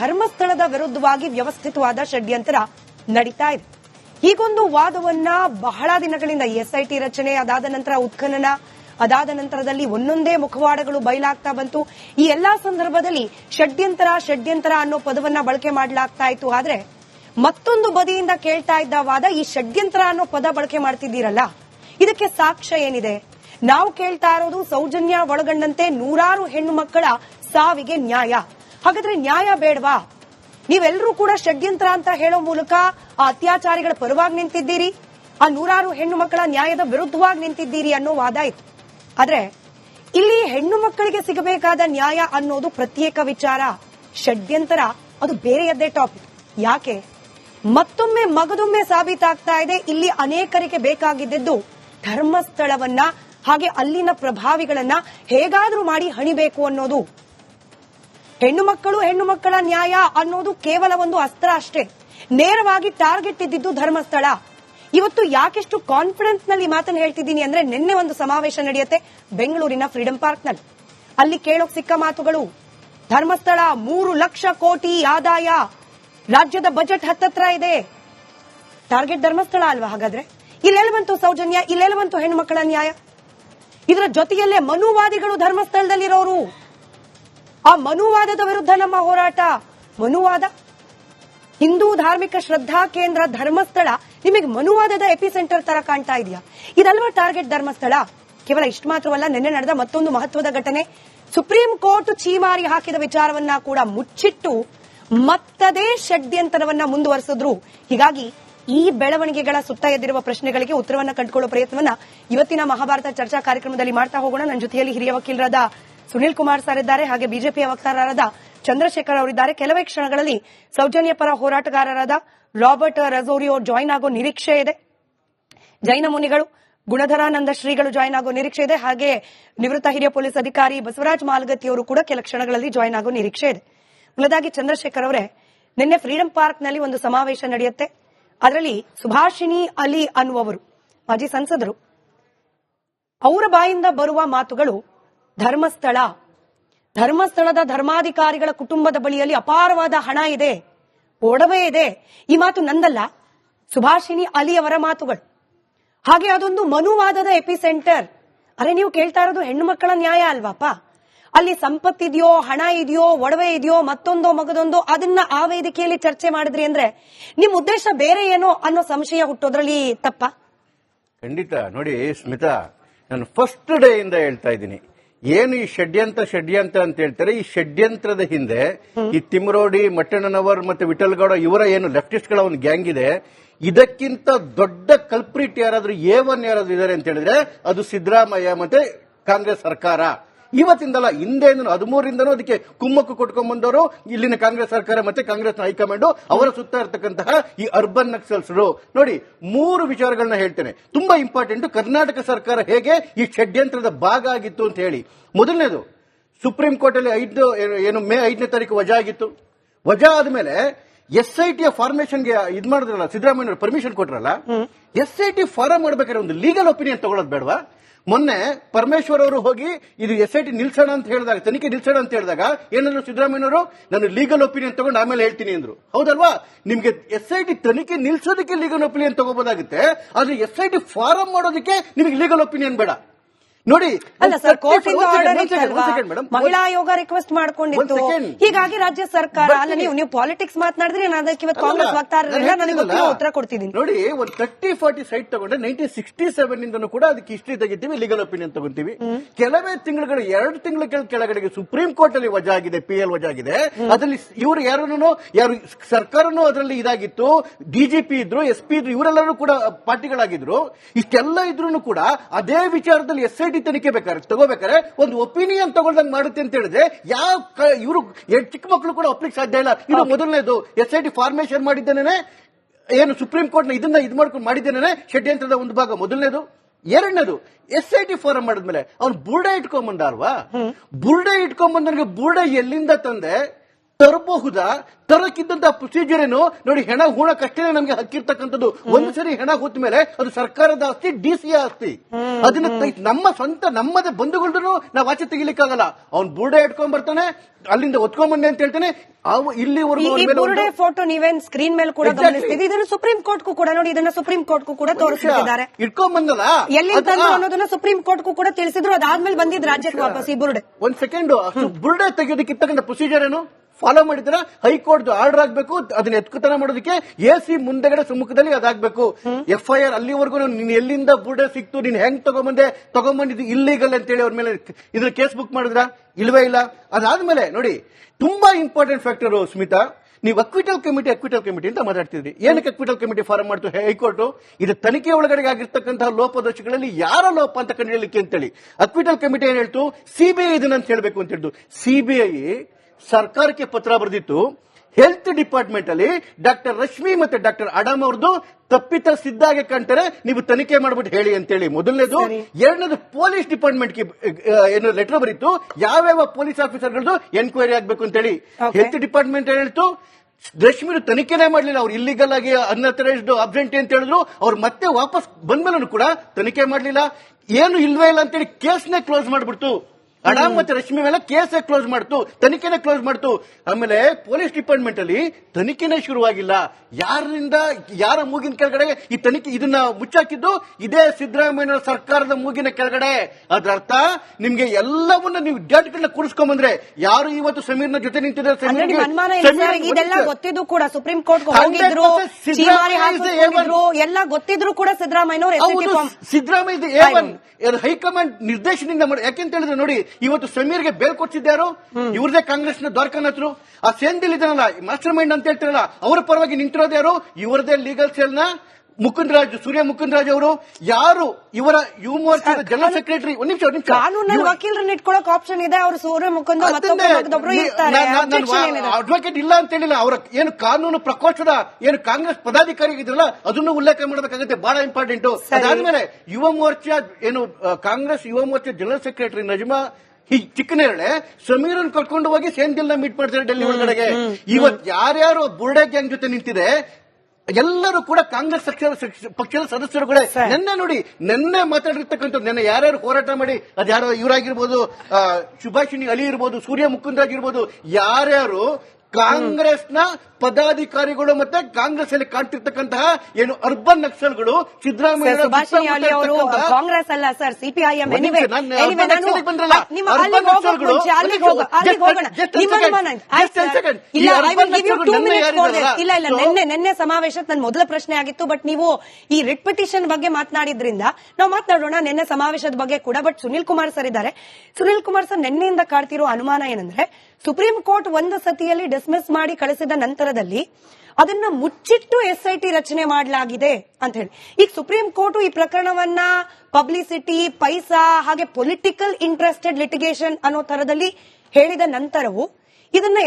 ಧರ್ಮಸ್ಥಳದ ವಿರುದ್ಧವಾಗಿ ವ್ಯವಸ್ಥಿತವಾದ ಷಡ್ಯಂತ್ರ ನಡೀತಾ ಇದೆ. ಹೀಗೊಂದು ವಾದವನ್ನ ಬಹಳ ದಿನಗಳಿಂದ ಎಸ್ಐಟಿ ರಚನೆ, ಅದಾದ ನಂತರ ಉತ್ಖನನ, ಅದಾದ ನಂತರದಲ್ಲಿ ಒಂದೊಂದೇ ಮುಖವಾಡಗಳು ಬಯಲಾಗ್ತಾ ಬಂತು. ಈ ಎಲ್ಲಾ ಸಂದರ್ಭದಲ್ಲಿ ಷಡ್ಯಂತರ ಷಡ್ಯಂತರ ಅನ್ನೋ ಪದವನ್ನ ಬಳಕೆ ಮಾಡಲಾಗ್ತಾ ಇತ್ತು. ಆದ್ರೆ ಮತ್ತೊಂದು ಬದಿಯಿಂದ ಕೇಳ್ತಾ ಇದ್ದ ವಾದ, ಈ ಷಡ್ಯಂತ್ರ ಅನ್ನೋ ಪದ ಬಳಕೆ ಮಾಡ್ತಿದ್ದೀರಲ್ಲ? ಇದಕ್ಕೆ ಸಾಕ್ಷ್ಯ ಏನಿದೆ? ನಾವು ಕೇಳ್ತಾ ಇರೋದು ಸೌಜನ್ಯ ಒಳಗೊಂಡಂತೆ ನೂರಾರು ಹೆಣ್ಣು ಮಕ್ಕಳ ಸಾವಿಗೆ ನ್ಯಾಯ. ಹಾಗಾದ್ರೆ ನ್ಯಾಯ ಬೇಡವಾ? ನೀವೆಲ್ಲರೂ ಕೂಡ ಷಡ್ಯಂತ್ರ ಅಂತ ಹೇಳೋ ಮೂಲಕ ಆ ಅತ್ಯಾಚಾರಿಗಳ ಪರವಾಗಿ ನಿಂತಿದ್ದೀರಿ? ಆ ನೂರಾರು ಹೆಣ್ಣು ಮಕ್ಕಳ ನ್ಯಾಯದ ವಿರುದ್ಧವಾಗಿ ನಿಂತಿದ್ದೀರಿ ಅನ್ನೋ ವಾದ ಇತ್ತು. ಆದ್ರೆ, ಇಲ್ಲಿ ಹೆಣ್ಣು ಮಕ್ಕಳಿಗೆ ಸಿಗಬೇಕಾದ ನ್ಯಾಯ ಅನ್ನೋದು ಪ್ರತ್ಯೇಕ ವಿಚಾರ. ಷಡ್ಯಂತರ, ಅದು ಬೇರೆಯದ್ದೇ ಟಾಪಿಕ್ ಯಾಕೆ? ಮತ್ತೊಮ್ಮೆ ಮಗದೊಮ್ಮೆ ಸಾಬೀತಾಗ್ತಾ ಇದೆ, ಇಲ್ಲಿ ಅನೇಕರಿಗೆ ಬೇಕಾಗಿದ್ದದ್ದು ಧರ್ಮಸ್ಥಳವನ್ನ, ಹಾಗೆ ಅಲ್ಲಿನ ಪ್ರಭಾವಿಗಳನ್ನ ಹೇಗಾದರೂ ಮಾಡಿ ಹಣಿಬೇಕು ಅನ್ನೋದು. ಹೆಣ್ಣು ಮಕ್ಕಳು, ಹೆಣ್ಣು ಮಕ್ಕಳ ನ್ಯಾಯ ಅನ್ನೋದು ಕೇವಲ ಒಂದು ಅಸ್ತ್ರ ಅಷ್ಟೇ. ನೇರವಾಗಿ ಟಾರ್ಗೆಟ್ ಇದ್ದಿದ್ದು ಧರ್ಮಸ್ಥಳ. ಇವತ್ತು ಯಾಕೆಷ್ಟು ಕಾನ್ಫಿಡೆನ್ಸ್ನಲ್ಲಿ ಮಾತನ್ನು ಹೇಳ್ತಿದ್ದೀನಿ ಅಂದ್ರೆ ನಿನ್ನೆ ಒಂದು ಸಮಾವೇಶ ನಡೆಯುತ್ತೆ ಬೆಂಗಳೂರಿನ ಫ್ರೀಡಂ ಪಾರ್ಕ್ನಲ್ಲಿ ಅಲ್ಲಿ ಕೇಳೋಕ್ ಸಿಕ್ಕ ಮಾತುಗಳು, ಧರ್ಮಸ್ಥಳ ಮೂರು ಲಕ್ಷ ಕೋಟಿ ಆದಾಯ, ರಾಜ್ಯದ ಬಜೆಟ್ ಹತ್ತತ್ರ ಇದೆ. ಟಾರ್ಗೆಟ್ ಧರ್ಮಸ್ಥಳ ಅಲ್ವಾ ಹಾಗಾದ್ರೆ? ಇಲ್ಲೆಲ್ಲ ಬಂತು ಸೌಜನ್ಯ, ಇಲ್ಲೆಲ್ಲ ಬಂತು ಹೆಣ್ಣು ಮಕ್ಕಳ ನ್ಯಾಯ. ಇದರ ಜೊತೆಯಲ್ಲೇ ಮನುವಾದಿಗಳು ಧರ್ಮಸ್ಥಳದಲ್ಲಿರೋರು. ಆ ಮನುವಾದದ ವಿರುದ್ಧ ನಮ್ಮ ಹೋರಾಟ. ಮನುವಾದ? ಹಿಂದೂ ಧಾರ್ಮಿಕ ಶ್ರದ್ಧಾ ಕೇಂದ್ರ ಧರ್ಮಸ್ಥಳ ನಿಮಗೆ ಮನುವಾದದ ಎಪಿಸೆಂಟರ್ ತರ ಕಾಣ್ತಾ ಇದೆಯಾ? ಇದಲ್ವಾ ಟಾರ್ಗೆಟ್ ಧರ್ಮಸ್ಥಳ? ಕೇವಲ ಇಷ್ಟು ಮಾತ್ರವಲ್ಲ, ನಿನ್ನೆ ನಡೆದ ಮತ್ತೊಂದು ಮಹತ್ವದ ಘಟನೆ. ಸುಪ್ರೀಂ ಕೋರ್ಟ್ ಚೀಮಾರಿ ಹಾಕಿದ ವಿಚಾರವನ್ನ ಕೂಡ ಮುಚ್ಚಿಟ್ಟು ಮತ್ತದೇ ಷಡ್ಯಂತರವನ್ನ ಮುಂದುವರೆಸಿದ್ರು. ಹೀಗಾಗಿ ಈ ಬೆಳವಣಿಗೆಗಳ ಸುತ್ತ ಎದ್ದಿರುವ ಪ್ರಶ್ನೆಗಳಿಗೆ ಉತ್ತರವನ್ನ ಕಂಡುಕೊಳ್ಳುವ ಪ್ರಯತ್ನವನ್ನ ಇವತ್ತಿನ ಮಹಾಭಾರತ ಚರ್ಚಾ ಕಾರ್ಯಕ್ರಮದಲ್ಲಿ ಮಾಡ್ತಾ ಹೋಗೋಣ. ನನ್ನ ಜೊತೆಯಲ್ಲಿ ಹಿರಿಯ ವಕೀಲರಾದ ಸುನಿಲ್ ಕುಮಾರ್ ಸರ್ ಇದ್ದಾರೆ, ಹಾಗೆ ಬಿಜೆಪಿಯ ವಕ್ತಾರರಾದ ಚಂದ್ರಶೇಖರ್ ಅವರಿದ್ದಾರೆ ಕೆಲವೇ ಕ್ಷಣಗಳಲ್ಲಿ ಸೌಜನ್ಯ ಪರ ಹೋರಾಟಗಾರರಾದ ರಾಬರ್ಟ್ ರಜೋರಿಯೋ ಜಾಯಿನ್ ಆಗೋ ನಿರೀಕ್ಷೆ ಇದೆ. ಜೈನ ಮುನಿಗಳು, ಗುಣಧರಾನಂದ ಶ್ರೀಗಳು ಜಾಯಿನ್ ಆಗೋ ನಿರೀಕ್ಷೆ ಇದೆ. ಹಾಗೆ ನಿವೃತ್ತ ಹಿರಿಯ ಪೊಲೀಸ್ ಅಧಿಕಾರಿ ಬಸವರಾಜ್ ಮಾಲಗತ್ತಿಯವರು ಕೂಡ ಕೆಲ ಕ್ಷಣಗಳಲ್ಲಿ ಜಾಯಿನ್ ಆಗೋ ನಿರೀಕ್ಷೆ ಇದೆ. ಮೊದಲಾಗಿ ಚಂದ್ರಶೇಖರ್ ಅವರೇ, ನಿನ್ನೆ ಫ್ರೀಡಂ ಪಾರ್ಕ್ನಲ್ಲಿ ಒಂದು ಸಮಾವೇಶ ನಡೆಯುತ್ತೆ. ಅದರಲ್ಲಿ ಸುಭಾಷಿಣಿ ಅಲಿ ಅನ್ನುವವರು, ಮಾಜಿ ಸಂಸದರು. ಅವರ ಬಾಯಿಂದ ಬರುವ ಮಾತುಗಳು ಧರ್ಮಸ್ಥಳ. ಧರ್ಮಸ್ಥಳದ ಧರ್ಮಾಧಿಕಾರಿಗಳ ಕುಟುಂಬದ ಬಳಿಯಲ್ಲಿ ಅಪಾರವಾದ ಹಣ ಇದೆ. ಒಡವೆ ಇದೆ. ಈ ಮಾತು ನಂದಲ್ಲ. ಸುಭಾಷಿಣಿ ಅಲಿ ಅವರ ಮಾತುಗಳು. ಹಾಗೆ ಅದೊಂದು ಮನುವಾದದ ಎಪಿಸೆಂಟರ್. ಅರೆ, ನೀವು ಕೇಳ್ತಾ ಇರೋದು ಹೆಣ್ಣು ಮಕ್ಕಳ ನ್ಯಾಯ ಅಲ್ವಾಪ? ಅಲ್ಲಿ ಸಂಪತ್ತಿದೆಯೋ, ಹಣ ಇದೆಯೋ, ಒಡವೆ ಇದೆಯೋ, ಮತ್ತೊಂದೋ ಮಗದೊಂದೋ, ಅದನ್ನ ಆ ವೇದಿಕೆಯಲ್ಲಿ ಚರ್ಚೆ ಮಾಡಿದ್ರಿ ಅಂದ್ರೆ ನಿಮ್ ಉದ್ದೇಶ ಬೇರೆ ಏನೋ ಅನ್ನೋ ಸಂಶಯ ಹುಟ್ಟೋದ್ರಲ್ಲಿ ತಪ್ಪ? ಖಂಡಿತ. ನೋಡಿ, ಸ್ಮಿತಾ, ನಾನು ಫಸ್ಟ್ ಡೇ ಇಂದ ಹೇಳ್ತಾ ಇದ್ದೀನಿ. ಏನು ಈ ಷಡ್ಯಂತ್ರ ಷಡ್ಯಂತ್ರ ಅಂತ ಹೇಳ್ತಾರೆ? ಈ ಷಡ್ಯಂತ್ರದ ಹಿಂದೆ ಈ ತಿಮ್ರೋಡಿ, ಮಟ್ಟಣ್ಣನವರ್ ಮತ್ತೆ ವಿಠಲ್ಗೌಡ ಇವರ ಏನು ಲೆಫ್ಟಿಸ್ಟ್ಗಳ ಒಂದು ಗ್ಯಾಂಗ್ ಇದೆ. ಇದಕ್ಕಿಂತ ದೊಡ್ಡ ಕಲ್ಪ್ರಿಟ್ ಯಾರಾದ್ರೂ ಏವನ್ ಯಾರಾದ್ರೂ ಇದಾರೆ ಅಂತ ಹೇಳಿದ್ರೆ ಅದು ಸಿದ್ದರಾಮಯ್ಯ ಮತ್ತೆ ಕಾಂಗ್ರೆಸ್ ಸರ್ಕಾರ. ಇವತ್ತಿಂದಲ್ಲ ಹಿಂದೆ ಹದಿಮೂರಿಂದನೂ ಅದಕ್ಕೆ ಕುಮ್ಮಕ್ಕು ಕೊಟ್ಕೊಂಡ್ ಬಂದವರು ಇಲ್ಲಿನ ಕಾಂಗ್ರೆಸ್ ಸರ್ಕಾರ ಮತ್ತೆ ಕಾಂಗ್ರೆಸ್ ಹೈಕಮಾಂಡ್ ಅವರ ಸುತ್ತ ಇರತಕ್ಕಂತಹ ಈ ಅರ್ಬನ್ ನಕ್ಸಲ್ಸ್ ನೋಡಿ ಮೂರು ವಿಚಾರಗಳನ್ನ ಹೇಳ್ತೇನೆ. ತುಂಬಾ ಇಂಪಾರ್ಟೆಂಟ್ ಕರ್ನಾಟಕ ಸರ್ಕಾರ ಹೇಗೆ ಈ ಷಡ್ಯಂತ್ರದ ಭಾಗ ಆಗಿತ್ತು ಅಂತ ಹೇಳಿ. ಮೊದಲನೇದು ಸುಪ್ರೀಂ ಕೋರ್ಟ್ ಅಲ್ಲಿ ಐದು ಏನು ಮೇ ಐದನೇ ತಾರೀಕು ವಜಾ ಆಗಿತ್ತು. ವಜಾ ಆದ್ಮೇಲೆ ಎಸ್ ಐ ಟಿಯ ಫಾರ್ಮೇಶನ್ಗೆ ಇದು ಮಾಡಿದ್ರಲ್ಲ ಸಿದ್ದರಾಮಯ್ಯ ಪರ್ಮಿಷನ್ ಕೊಟ್ರಲ್ಲ ಎಸ್ ಐ ಟಿ ಫಾರಂ ಮಾಡ್ಬೇಕಾದ್ರೆ ಒಂದು ಲೀಗಲ್ ಒಪಿನಿಯನ್ ತಗೊಳ್ಳೋದು ಬೇಡವಾ? ಮೊನ್ನೆ ಪರಮೇಶ್ವರ್ ಅವರು ಹೋಗಿ, ಇದು ಎಸ್ ಐ ಟಿ ನಿಲ್ಸೋಣ ಅಂತ ಹೇಳಿದಾಗ, ತನಿಖೆ ನಿಲ್ಸೋಣ ಅಂತ ಹೇಳಿದಾಗ, ಏನಂದ್ರು ಸಿದ್ದರಾಮಯ್ಯನವರು ನಾನು ಲೀಗಲ್ ಒಪಿನಿಯನ್ ತಗೊಂಡು ಆಮೇಲೆ ಹೇಳ್ತೀನಿ ಅಂದ್ರು. ಹೌದಲ್ವಾ? ನಿಮ್ಗೆ ಎಸ್ ಐ ಟಿ ತನಿಖೆ ನಿಲ್ಸೋದಕ್ಕೆ ಲೀಗಲ್ ಒಪಿನಿಯನ್ ತಗೋಬೋದಾಗುತ್ತೆ, ಆದ್ರೆ ಎಸ್ ಐ ಟಿ ಫಾರಂ ಮಾಡೋದಕ್ಕೆ ನಿಮಗೆ ಲೀಗಲ್ ಒಪಿನಿಯನ್ ಬೇಡ. ನೋಡಿ ಅಲ್ಲ ಸರ್ ಕೋರ್ಟ್ ಮಹಿಳಾ ಆಯೋಗ ರಿಕ್ವೆಸ್ಟ್ ಮಾಡ್ಕೊಂಡಿತ್ತು. ಹೀಗಾಗಿ ರಾಜ್ಯ ಸರ್ಕಾರ ಅಲ್ಲ ನೀವು ನೀವು ಪಾಲಿಟಿಕ್ಸ್ ಮಾತನಾಡಿದ್ರೆ ನಾನು ಅದಕ್ಕೆ ಇವತ್ತು ಕಾಂಗ್ರೆಸ್ ನಾನು ನನಗೆ ಉತ್ತರ ಕೊಡ್ತಿದ್ದೀನಿ. ನೋಡಿ ಒಂದು ತರ್ಟಿ ಫಾರ್ಟಿ ಸೈಟ್ ತಗೊಂಡ್ರೆ ನೈನ್ಟೀನ್ ಸಿಕ್ಸ್ಟಿ ಸೆವೆನ್ ಇಂದ ಕೂಡ ಅದಕ್ಕೆ ಹಿಸ್ಟ್ರಿ ತೆಗಿತೀವಿ ಲೀಗಲ್ ಒಪಿನಿಯನ್ ತಗೊಂತೀವಿ. ಕೆಲವೇ ತಿಂಗಳುಗಳು ಎರಡು ತಿಂಗಳ ಕೆಳಗಡೆಗೆ ಸುಪ್ರೀಂ ಕೋರ್ಟ್ ಅಲ್ಲಿ ವಜಾ ಆಗಿದೆ ಪಿ ಎಲ್ ವಜಾ ಆಗಿದೆ ಅದರಲ್ಲಿ ಇವರು ಯಾರನ್ನು ಯಾರು ಸರ್ಕಾರನೂ ಅದರಲ್ಲಿ ಇದಾಗಿತ್ತು ಡಿಜಿಪಿ ಇದ್ರು ಎಸ್ ಪಿ ಇದ್ರು ಇವರೆಲ್ಲರೂ ಕೂಡ ಪಾರ್ಟಿಗಳಾಗಿದ್ರು. ಇಷ್ಟೆಲ್ಲ ಇದ್ರು ಕೂಡ ಅದೇ ವಿಚಾರದಲ್ಲಿ ಎಸ್ ಐ ಟಿ ತನಿಖೆ ಬೇಕಾದ್ರೆ ತಗೋಬೇಕಾದ್ರೆ ಒಂದು ಒಪಿನಿಯನ್ ತಗೊಳ್ದಂಗ್ ಮಾಡುತ್ತೆ ಅಂತ ಹೇಳಿದ್ರೆ ಯಾವ ಇವರು ಚಿಕ್ಕ ಮಕ್ಕಳು ಕೂಡ ಒಪ್ಲಿಕ್ ಸಾಧ್ಯ ಇಲ್ಲ. ಇದು ಮೊದಲನೇದು ಎಸ್ ಐ ಟಿ ಫಾರ್ಮೇಶನ್ ಮಾಡಿದ್ದೇನೆ ಏನು ಸುಪ್ರೀಂ ಕೋರ್ಟ್ನ ಇದನ್ನ ಇದು ಮಾಡ್ಕೊಂಡು ಮಾಡಿದ್ದೇನೆ ಷಡ್ಯಂತ್ರದ ಒಂದು ಭಾಗ. ಮೊದಲನೇದು ಎರಡನೇದು ಎಸ್ ಐ ಟಿ ಫಾರಂ ಮಾಡಿದ್ಮೇಲೆ ಅವ್ನು ಬುರ್ಡೆ ಇಟ್ಕೊಂಡ್ ಬಂದಾರ್ವಾ ಬುರ್ಡೆ ಇಟ್ಕೊಂಡ್ ಬಂದನಿಗೆ ಬುರ್ಡೆ ಎಲ್ಲಿಂದ ತಂದೆ? ತರಬಹುದಾ? ತರಕ್ಕಿದ್ದಂತ ಪ್ರೊಸೀಜರ್ ಏನು? ನೋಡಿ ಹೆಣ ಹೂಣಕ್ಕಷ್ಟೇ ನಮ್ಗೆ ಹಕ್ಕಿರ್ತಕ್ಕಂಥದ್ದು. ಒಂದು ಸರಿ ಹೆಣ ಹೂತ ಮೇಲೆ ಅದು ಸರ್ಕಾರದ ಆಸ್ತಿ ಡಿ ಸಿ ಆಸ್ತಿ. ಅದನ್ನ ನಮ್ಮ ಸ್ವಂತ ನಮ್ಮದೇ ಬಂಧುಗಳನ್ನು ನಾವು ಆಚೆ ತೆಗಿಲಿಕ್ಕಾಗಲ್ಲ. ಅವ್ನ್ ಬುರ್ಡೆ ಇಟ್ಕೊಂಡ್ ಬರ್ತಾನೆ ಅಲ್ಲಿಂದ ಒತ್ಕೊಂಡ್ ಬಂದೆ ಅಂತ ಹೇಳ್ತಾನೆ. ಇಲ್ಲಿವರೆಗೂ ಒಂದು- ಫೋಟೋ ನೀವೇನ್ ಸ್ಕ್ರೀನ್ ಮೇಲೆ ಕೂಡ ಗಮನಿಸ್ತೀವಿ ಇದನ್ನ ಸುಪ್ರೀಂ ಕೋರ್ಟ್ಗೂ ಕೂಡ ನೋಡಿ ಇದನ್ನ ಸುಪ್ರೀಂ ಕೋರ್ಟ್ಗೂ ಕೂಡ ತೋರಿಸಿದ್ದಾರೆ ಇಟ್ಕೊಂಡ್ ಬಂದಲ್ಲ ಎಲ್ಲಿ ಅನ್ನೋದನ್ನ ಸುಪ್ರೀಂ ಕೋರ್ಟ್ಗೂ ಕೂಡ ತಿಳಿಸಿದ್ರು. ಅದಾದ್ಮೇಲೆ ಬಂದಿದ್ ರಾಜ್ಯಕ್ಕೆ ವಾಪಸ್ ಈ ಬುರ್ಡೆ. ಒಂದ್ ಸೆಕೆಂಡ್ ಬುರ್ಡೆ ತೆಗೆಯೋದಕ್ಕೆ ಇರ್ತಕ್ಕಂಥ ಪ್ರೊಸೀಜರ್ ಏನು? ಫಾಲೋ ಮಾಡಿದ್ರೆ ಹೈಕೋರ್ಟ್ ಆರ್ಡರ್ ಆಗ್ಬೇಕು, ಅದನ್ನ ಎತ್ಕುತನ ಮಾಡೋದಕ್ಕೆ ಎ ಸಿ ಮುಂದೆಗಡೆ ಸಮ್ಮುಖದಲ್ಲಿ ಅದಾಗ್ಬೇಕು. ಎಫ್ ಐ ಆರ್ ಅಲ್ಲಿವರೆಗೂ ನೀನ್ ಎಲ್ಲಿಂದ ಬುರ್ಡೆ ಸಿಕ್ತು, ನೀನ್ ಹೆಂಗ್ ತಗೊಂಬಂದೆ ತಗೊಂಬಂದಿದ್ದು ಇಲ್ಲಿಗಲ್ ಅಂತೇಳಿ ಅವ್ರ ಮೇಲೆ ಇದ್ರ ಕೇಸ್ ಬುಕ್ ಮಾಡಿದ್ರ? ಇಲ್ವೇ ಇಲ್ಲ. ಅದಾದ್ಮೇಲೆ ನೋಡಿ, ತುಂಬಾ ಇಂಪಾರ್ಟೆಂಟ್ ಫ್ಯಾಕ್ಟರ್ ಸ್ಮಿತಾ, ನೀವು ಅಕ್ವಿಟಲ್ ಕಮಿಟಿ ಅಕ್ವಿಟಲ್ ಕಮಿಟಿ ಅಂತ ಮಾತಾಡ್ತಿದ್ರಿ. ಏನಕ್ಕೆ ಅಕ್ವಿಟಲ್ ಕಮಿಟಿ ಫಾರಂ ಮಾಡ್ತು ಹೈಕೋರ್ಟ್? ಇದು ತನಿಖೆ ಒಳಗಡೆ ಆಗಿರ್ತಕ್ಕಂತಹ ಲೋಪದೋಷಗಳಲ್ಲಿ ಯಾರ ಲೋಪ ಅಂತ ಕಂಡುಹಿಡಲಿಕ್ಕೆ ಅಂತೇಳಿ. ಅಕ್ವಿಟಲ್ ಕಮಿಟಿ ಏನ್ ಹೇಳ್ತು? ಸಿಬಿಐ ಇದನ್ನ ಅಂತ ಹೇಳ್ಬೇಕು ಅಂತ ಹೇಳಿದ್ದು ಸಿಬಿಐ ಸರ್ಕಾರಕ್ಕೆ ಪತ್ರ ಬರೆದಿತ್ತು. ಹೆಲ್ತ್ ಡಿಪಾರ್ಟ್ಮೆಂಟ್ ಅಲ್ಲಿ ಡಾಕ್ಟರ್ ರಶ್ಮಿ ಮತ್ತೆ ಡಾಕ್ಟರ್ ಅಡಮ್ ಅವ್ರದ್ದು ತಪ್ಪಿತ ಸಿದ್ಧಾಗೆ ಕಾಣ್ತಾರೆ. ನೀವು ತನಿಖೆ ಮಾಡ್ಬಿಟ್ಟು ಹೇಳಿ ಅಂತೇಳಿ. ಮೊದಲನೇದು ಎರಡನೇದು ಪೊಲೀಸ್ ಡಿಪಾರ್ಟ್ಮೆಂಟ್ ಏನು ಲೆಟರ್ ಬರೀತು. ಯಾವ್ಯಾವ ಪೊಲೀಸ್ ಆಫೀಸರ್ಗಳದ್ದು ಎನ್ಕ್ವೈರಿ ಆಗ್ಬೇಕು ಅಂತೇಳಿ. ಹೇಳಿ ಹೆಲ್ತ್ ಡಿಪಾರ್ಟ್ಮೆಂಟ್ ಹೇಳ್ತು? ರಶ್ಮಿರು ತನಿಖೆನೇ ಮಾಡಲಿಲ್ಲ. ಅವ್ರು ಇಲ್ಲಿಗಲ್ ಆಗಿ ಅನ್ಅಥರೈಸ್ಡ್ ಅಬ್ಸೆಂಟಿ ಅಂತ ಹೇಳಿದ್ರು. ಅವ್ರು ಮತ್ತೆ ವಾಪಸ್ ಬಂದ್ಮೇಲೂ ಕೂಡ ತನಿಖೆ ಮಾಡಲಿಲ್ಲ. ಏನು ಇಲ್ವೇ ಇಲ್ಲ ಅಂತೇಳಿ ಕೇಸ್ನೇ ಕ್ಲೋಸ್ ಮಾಡ್ಬಿಡ್ತು. ಅಡಾಮ್ ಮತ್ತೆ ರಶ್ಮಿ ಮೇಲೆ ಕೇಸ್ ಕ್ಲೋಸ್ ಮಾಡ್ತು ತನಿಖೆನೇ ಕ್ಲೋಸ್ ಮಾಡ್ತು. ಆಮೇಲೆ ಪೊಲೀಸ್ ಡಿಪಾರ್ಟ್ಮೆಂಟ್ ಅಲ್ಲಿ ತನಿಖೆನೇ ಶುರುವಾಗಿಲ್ಲ. ಯಾರಿಂದ ಯಾರ ಮೂಗಿನ ಕೆಳಗಡೆ ಈ ತನಿಖೆ ಇದನ್ನ ಮುಚ್ಚಾಕಿದ್ದು? ಇದೇ ಸಿದ್ದರಾಮಯ್ಯ ಸರ್ಕಾರದ ಮೂಗಿನ ಕೆಳಗಡೆ. ಅದ್ರ ಅರ್ಥ ನಿಮ್ಗೆ ಎಲ್ಲವನ್ನ ನೀವು ಗಳನ್ನ ಕೂರಿಸ್ಕೊಂಡ್ ಬಂದ್ರೆ ಯಾರು ಇವತ್ತು ಸಮೀರ್ನ ಜೊತೆ ಸರ್. ಇದೆಲ್ಲ ಗೊತ್ತಿದೆ. ಗೊತ್ತಿದ್ದು ಕೂಡ ಸುಪ್ರೀಂ ಕೋರ್ಟ್ 100% ಹೋಗಿದ್ರು ಚೀಮಾರಿ ಸಿದ್ದರಾಮಯ್ಯ is the ಹಾಕಿದ್ರು ಎಲ್ಲ ಗೊತ್ತಿದ್ರು ಕೂಡ ಸಿದ್ದರಾಮಯ್ಯ ಒನ್ ಹೈಕಮಾಂಡ್ ನಿರ್ದೇಶನದಿಂದ ಮಾಡಿ ಯಾಕೆಂತ ಹೇಳಿದ್ರೆ ನೋಡಿ ಇವತ್ತು ಸಮೀರ್ಗೆ ಬೇಲ್ ಕೊಡ್ತಿದ್ದಾರು ಇವ್ರದೇ ಕಾಂಗ್ರೆಸ್ನ ಹತ್ರ ಆ ಸೇಂದಿಲ್ ಇದನ್ನಲ್ಲ ಮಾಸ್ಟರ್ ಮೈಂಡ್ ಅಂತ ಹೇಳ್ತಾರಲ್ಲ ಅವರ ಪರವಾಗಿ ನಿಂತಿರೋದು ಯಾರು ಇವರದೇ ಲೀಗಲ್ ಸೆಲ್ನ ಮುಕುಂದ್ ರಾಜ್ ಸೂರ್ಯ ಮುಕುಂದರಾಜ್ ಅವರು ಯಾರು? ಇವರ ಯುವ ಮೋರ್ಚಾದ ಜನರಲ್ ಸೆಕ್ರೆಟರಿ ಒಂದ್ ನಿಮಿಷ ನಿಮಿಷ. ಕಾನೂನಲ್ಲಿ ವಕೀಲರನ್ನ ಇಟ್ಕೊಳಕ್ ಆಪ್ಷನ್ ಇದೆ. ಅವರು ಸೂರ್ಯ Objection ಅಡ್ವೊಕೇಟ್ ಇಲ್ಲ ಅಂತ ಹೇಳಿಲ್ಲ. ಅವರ ಏನು ಕಾನೂನು ಪ್ರಕೋಷ್ಠದ ಏನು ಕಾಂಗ್ರೆಸ್ ಪದಾಧಿಕಾರಿ ಇದ್ರಲ್ಲ ಅದನ್ನು ಉಲ್ಲೇಖ ಮಾಡಬೇಕಾಗುತ್ತೆ. ಬಹಳ ಇಂಪಾರ್ಟೆಂಟ್. ಅದಾದ್ಮೇಲೆ ಯುವ ಮೋರ್ಚಾ ಏನು ಕಾಂಗ್ರೆಸ್ ಯುವ ಮೋರ್ಚಾ ಜನರಲ್ ಸೆಕ್ರೆಟರಿ ನಜ್ಮಾ ಈ ಚಿಕ್ಕನೇರಳೆ ಸಮೀರನ್ ಕರ್ಕೊಂಡು ಹೋಗಿ ಸೇಂದಿಲ್ನ ಮೀಟ್ ಮಾಡ್ತಾರೆ ಡೆಲ್ಲಿ ಒಳಗಡೆಗೆ. ಇವತ್ ಯಾರ್ಯಾರು ಬುರ್ಡೆ ಗ್ಯಾಂಗ್ ಜೊತೆ ನಿಂತಿದೆ ಎಲ್ಲರೂ ಕೂಡ ಕಾಂಗ್ರೆಸ್ ಪಕ್ಷದ ಪಕ್ಷದ ಸದಸ್ಯರುಗಳೇ ನಿನ್ನೆ ನೋಡಿ ನಿನ್ನೆ ಮಾತಾಡಿರ್ತಕ್ಕಂಥ ನಿನ್ನೆ ಯಾರ್ಯಾರು ಹೋರಾಟ ಮಾಡಿ ಅದ್ಯಾರೋ ಇವರಾಗಿರ್ಬೋದು ಸುಭಾಷಿಣಿ ಅಲಿ ಇರ್ಬೋದು ಸೂರ್ಯ ಮುಕುಂದ್ ಆಗಿರ್ಬೋದು ಯಾರ್ಯಾರು ಕಾಂಗ್ರೆಸ್ನ ಪದಾಧಿಕಾರಿಗಳು ಮತ್ತೆ ಕಾಂಗ್ರೆಸ್ ಅಲ್ಲಿ ಕಾಣ್ತಿರ್ತಕ್ಕಂತಹ ಏನು ಅರ್ಬನ್ ನಕ್ಸಲ್ಗಳು ಸಿದ್ದರಾಮಯ್ಯ ಅವರು ಕಾಂಗ್ರೆಸ್ ಅಲ್ಲ ಸರ್ ಸಿಪಿಐಎಂ ಇಲ್ಲ? ಇಲ್ಲ ನಿನ್ನೆ ನಿನ್ನೆ ಸಮಾವೇಶದ ನನ್ನ ಮೊದಲ ಪ್ರಶ್ನೆ ಆಗಿತ್ತು ಬಟ್ ನೀವು ಈ ರಿಟ್ ಪಿಟಿಷನ್ ಬಗ್ಗೆ ಮಾತನಾಡಿದ್ರಿಂದ ನಾವು ಮಾತನಾಡೋಣ ನಿನ್ನೆ ಸಮಾವೇಶದ ಬಗ್ಗೆ ಕೂಡ ಬಟ್ ಸುನಿಲ್ ಕುಮಾರ್ ಸರ್ ಇದ್ದಾರೆ. ಸುನಿಲ್ ಕುಮಾರ್ ಸರ್ ನಿನ್ನೆಯಿಂದ ಕಾಡ್ತಿರೋ ಅನುಮಾನ ಏನಂದ್ರೆ ಸುಪ್ರೀಂ ಕೋರ್ಟ್ ಒಂದು ಸತಿಯಲ್ಲಿ ಡಿಸ್ಮಿಸ್ ಮಾಡಿ ಕಳಿಸಿದ ನಂತರದಲ್ಲಿ ಅದನ್ನ ಮುಚ್ಚಿಟ್ಟು ಎಸ್ಐಟಿ ರಚನೆ ಮಾಡಲಾಗಿದೆ ಅಂತ ಹೇಳಿ. ಈಗ ಸುಪ್ರೀಂ ಕೋರ್ಟ್ ಈ ಪ್ರಕರಣವನ್ನ ಪಬ್ಲಿಸಿಟಿ, ಪೈಸಾ ಹಾಗೆ ಪೊಲಿಟಿಕಲ್ ಇಂಟ್ರೆಸ್ಟೆಡ್ ಲಿಟಿಗೇಷನ್ ಅನ್ನೋ ತರದಲ್ಲಿ ಹೇಳಿದ ನಂತರವೂ ಇದನ್ನ